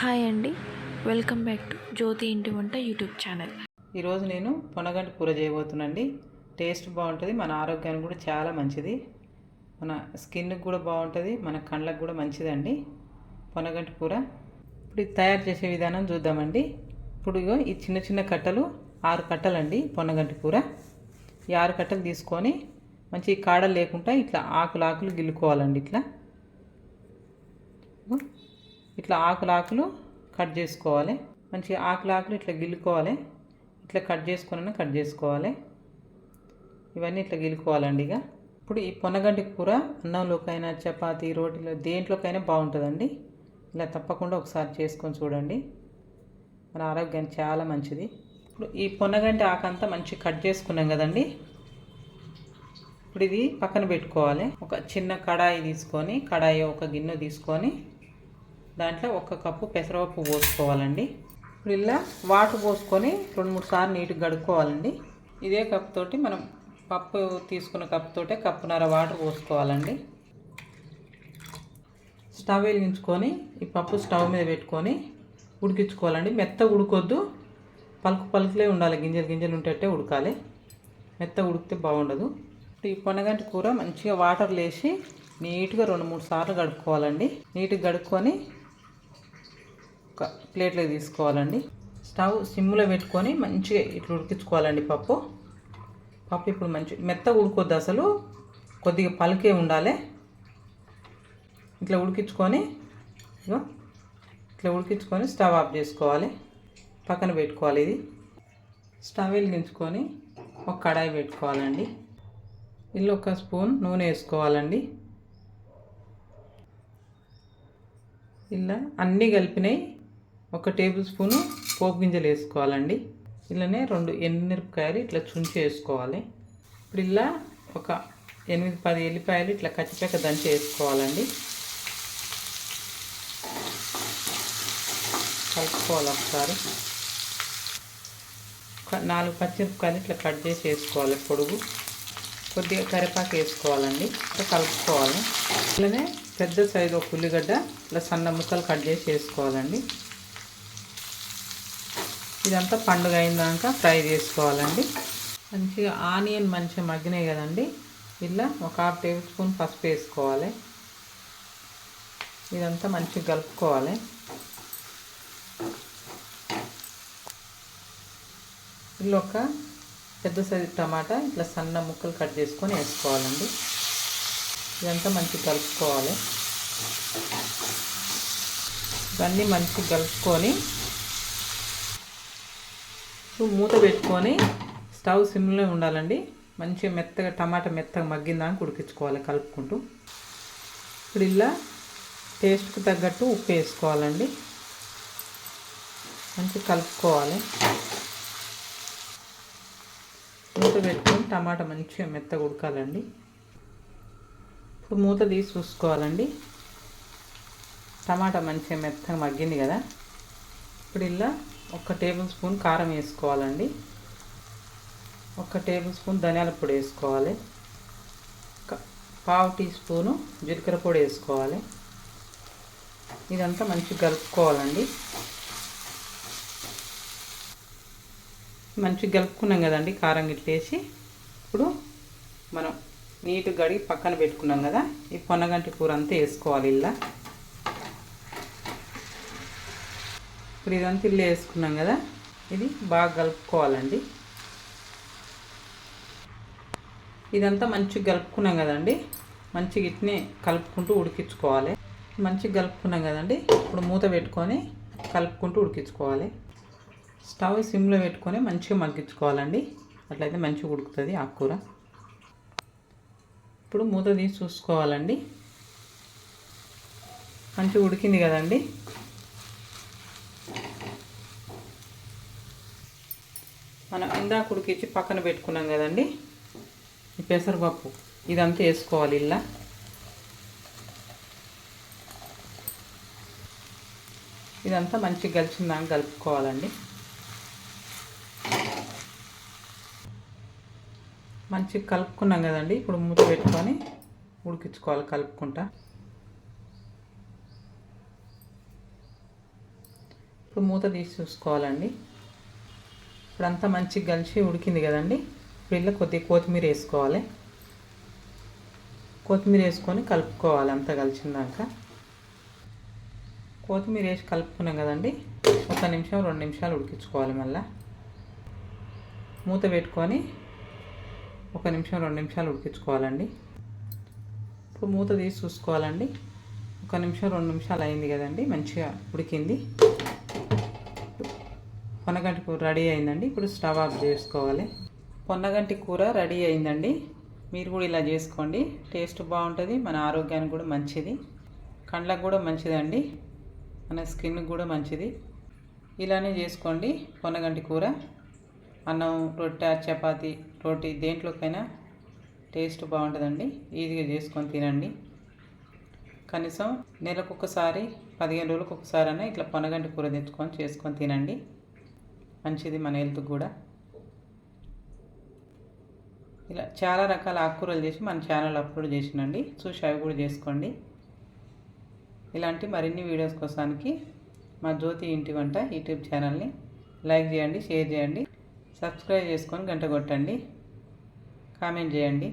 Hi అండి. Welcome back to జ్యోతి ఇంటి వంట యూట్యూబ్ ఛానల్. ఈరోజు నేను పొనగంటి కూర చేయబోతున్నానండి. టేస్ట్ బాగుంటుంది మన ఆరోగ్యానికి కూడా చాలా మంచిది. మన స్కిన్కి కూడా బాగుంటుంది మన కళ్ళకు కూడా మంచిదండి. పొనగంటి కూర ఇప్పుడు ఇది తయారు చేసే విధానం చూద్దామండి. ఇప్పుడు ఈ చిన్న చిన్న కట్టలు ఆరు కట్టలండి పొనగంటి కూర. ఈ ఆరు కట్టలు తీసుకొని మంచి కాడలు లేకుండా ఇట్లా ఆకులు ఆకులు గిల్లుకోవాలండి ఇట్లా. ఇట్లా ఆకులు ఆకులు కట్ చేసుకోవాలి. మంచిగా ఆకులు ఆకులు ఇట్లా గిల్లుకోవాలి. ఇట్లా కట్ చేసుకుని కట్ చేసుకోవాలి. ఇవన్నీ ఇట్లా గిలుకోవాలండి ఇక. ఇప్పుడు ఈ పొనగంటి కూర అన్నంలోకైనా చపాతీ రోటీలో దేంట్లోకైనా బాగుంటుందండి. ఇలా తప్పకుండా ఒకసారి చేసుకొని చూడండి. మన ఆరోగ్యానికి చాలా మంచిది. ఇప్పుడు ఈ పొన్నగంటి ఆకంతా మంచి కట్ చేసుకున్నాం కదండి. ఇప్పుడు ఇది పక్కన పెట్టుకోవాలి. ఒక చిన్న కడాయి తీసుకొని కడాయి ఒక గిన్నె తీసుకొని దాంట్లో ఒక కప్పు పెసరపప్పు పోసుకోవాలండి. ఇప్పుడు ఇలా వాటర్ పోసుకొని రెండు మూడు సార్లు నీట్గా గడుక్కోవాలండి ఇదే కప్ తోటి మనం పప్పు తీసుకున్న కప్ తోటే కప్పున్నర వాటర్ పోసుకోవాలండి. స్టవ్ వెలిగించుకొని ఈ పప్పు స్టవ్ మీద పెట్టుకొని ఉడికించుకోవాలండి. మెత్త ఉడకొద్దు. పలుకు పలుకులే ఉండాలి. గింజలు గింజలు ఉంటేటే ఉడకాలి. మెత్త ఉడికితే బాగుండదు. ఇప్పుడు ఈ పొనగంటి కూర మంచిగా వాటర్ లేసి నీట్గా రెండు మూడు సార్లు గడుపుకోవాలండి నీట్గా గడుక్కొని ఒక ప్లేట్లో తీసుకోవాలండి. స్టవ్ సిమ్లో పెట్టుకొని మంచిగా ఇట్లా ఉడికించుకోవాలండి పప్పు. పప్పు ఇప్పుడు మంచి మెత్త ఉడుకొద్దు అసలు. కొద్దిగా పలికే ఉండాలి. ఇట్లా ఉడికించుకొని ఇట్లా ఉడికించుకొని స్టవ్ ఆఫ్ చేసుకోవాలి. పక్కన పెట్టుకోవాలి ఇది. స్టవ్ వెలిగించుకొని ఒక కడాయి పెట్టుకోవాలండి. ఇల్లు ఒక స్పూన్ నూనె వేసుకోవాలండి. ఇలా అన్నీ కలిపినాయి. ఒక టేబుల్ స్పూను పోపు గింజలు వేసుకోవాలండి. ఇలానే రెండు ఎండుమిరపకాయలు ఇట్లా చుంచి వేసుకోవాలి. ఇప్పుడు ఇలా ఒక ఎనిమిది పది ఎల్లిపాయలు ఇట్లా కచ్చిపెక్క దంచి వేసుకోవాలండి. కలుపుకోవాలి ఒకసారి. నాలుగు పచ్చిమిరపకాయలు ఇట్లా కట్ చేసి వేసుకోవాలి పొడుగు. కొద్దిగా కరివేపాకు వేసుకోవాలండి. ఇట్లా కలుపుకోవాలి. ఇలానే పెద్ద సైజు ఒక ఉల్లిగడ్డ ఇట్లా సన్న ముక్కలు కట్ చేసి వేసుకోవాలండి. ఇదంతా పండుగ అయినాక ఫ్రై చేసుకోవాలండి. మంచిగా ఆనియన్ మంచిగా మగ్గినాయి కదండి. ఇలా ఒక హాఫ్ టేబుల్ స్పూన్ పసుపు వేసుకోవాలి. ఇదంతా మంచిగా కలుపుకోవాలి. ఇలా ఒక పెద్ద సైజు టమాటా ఇట్లా సన్న ముక్కలు కట్ చేసుకొని వేసుకోవాలండి. ఇదంతా మంచిగా కలుపుకోవాలి. ఇవన్నీ మంచిగా కలుపుకొని ఇప్పుడు మూత పెట్టుకొని స్టవ్ సిమ్లో ఉండాలండి. మంచిగా మెత్తగా టమాటా మెత్తగా మగ్గిందాక ఉడికించుకోవాలి కలుపుకుంటూ. ఇప్పుడు ఇలా టేస్ట్కి తగ్గట్టు ఉప్పు వేసుకోవాలండి. మంచిగా కలుపుకోవాలి. మూత పెట్టుకొని టమాటా మంచిగా మెత్తగా ఉడకాలండి. ఇప్పుడు మూత తీసి చూసుకోవాలండి. టమాటా మంచిగా మెత్తగా మగ్గింది కదా. ఇప్పుడు ఇలా ఒక టేబుల్ స్పూన్ కారం వేసుకోవాలండి. ఒక టేబుల్ స్పూన్ ధనియాల పొడి వేసుకోవాలి. పావు టీ స్పూను జీలకర్ర పొడి వేసుకోవాలి. ఇదంతా మంచిగా కలుపుకోవాలండి. మంచిగా కలుపుకున్నాం కదండి కారం గిట్ల వేసి. ఇప్పుడు మనం నీట్గా గడిగి పక్కన పెట్టుకున్నాం కదా. ఈ పొన్నగంటి కూర అంతా వేసుకోవాలి ఇలా. ఇప్పుడు ఇదంతా ఇల్లు వేసుకున్నాం కదా. ఇది బాగా కలుపుకోవాలండి. ఇదంతా మంచిగా కలుపుకున్నాం కదండి. మంచిగా ఇట్నే కలుపుకుంటూ ఉడికించుకోవాలి. మంచిగా కలుపుకున్నాం కదండి. ఇప్పుడు మూత పెట్టుకొని కలుపుకుంటూ ఉడికించుకోవాలి. స్టవ్ సిమ్లో పెట్టుకొని మంచిగా మగ్గించుకోవాలండి. అట్లయితే మంచిగా ఉడుకుతుంది ఆకుకూర. ఇప్పుడు మూత తీసి చూసుకోవాలండి. మంచిగా ఉడికింది కదండి. మనం ఇందాక ఉడికించి పక్కన పెట్టుకున్నాం కదండి. ఈ పెసరపప్పు. ఇదంతా వేసుకోవాలి ఇలా. ఇదంతా మంచిగా కలిసిందాక కలుపుకోవాలండి. మంచిగా కలుపుకున్నాం కదండి. ఇప్పుడు మూత పెట్టుకొని ఉడికించుకోవాలి కలుపుకుంటా. ఇప్పుడు మూత తీసి చూసుకోవాలండి. ఇప్పుడు అంతా మంచిగా కలిసి ఉడికింది కదండి. ఇప్పుడు ఇలా కొద్దిగా కొత్తిమీర వేసుకోవాలి. కొత్తిమీర వేసుకొని కలుపుకోవాలి అంతా కలిసిందాక కొత్తిమీర వేసి కలుపుకున్నాం కదండి. ఒక నిమిషం రెండు నిమిషాలు ఉడికించుకోవాలి మళ్ళీ. మూత పెట్టుకొని ఒక నిమిషం రెండు నిమిషాలు ఉడికించుకోవాలండి. ఇప్పుడు మూత తీసి చూసుకోవాలండి. ఒక నిమిషం రెండు నిమిషాలు అయింది కదండి. మంచిగా ఉడికింది. పొన్నగంటి కూర రెడీ అయిందండి. ఇప్పుడు స్టవ్ ఆఫ్ చేసుకోవాలి. పొన్నగంటి కూర రెడీ అయిందండి. మీరు కూడా ఇలా చేసుకోండి. టేస్ట్ బాగుంటుంది మన ఆరోగ్యానికి కూడా మంచిది. కండ్లకు కూడా మంచిదండి. మన స్కిన్కి కూడా మంచిది. ఇలానే చేసుకోండి పొన్నగంటి కూర. అన్నం రొట్టె చపాతి రోటీ దేంట్లోకైనా టేస్ట్ బాగుంటుందండి. ఈజీగా చేసుకొని తినండి. కనీసం నెలకు ఒకసారి పదిహేను రోజులకు ఒకసారి అయినా ఇట్లా పొనగంటి కూర తెచ్చుకొని చేసుకొని తినండి. మంచిది మన హెల్త్కి కూడా. ఇలా చాలా రకాల ఆకుకూరలు చేసి మన ఛానల్ అప్లోడ్ చేసినండి. చూసి అవి కూడా చేసుకోండి. ఇలాంటి మరిన్ని వీడియోస్ కోసానికి మా జ్యోతి ఇంటి వంట యూట్యూబ్ ఛానల్ని లైక్ చేయండి షేర్ చేయండి సబ్స్క్రైబ్ చేసుకొని గంట కొట్టండి. కామెంట్ చేయండి.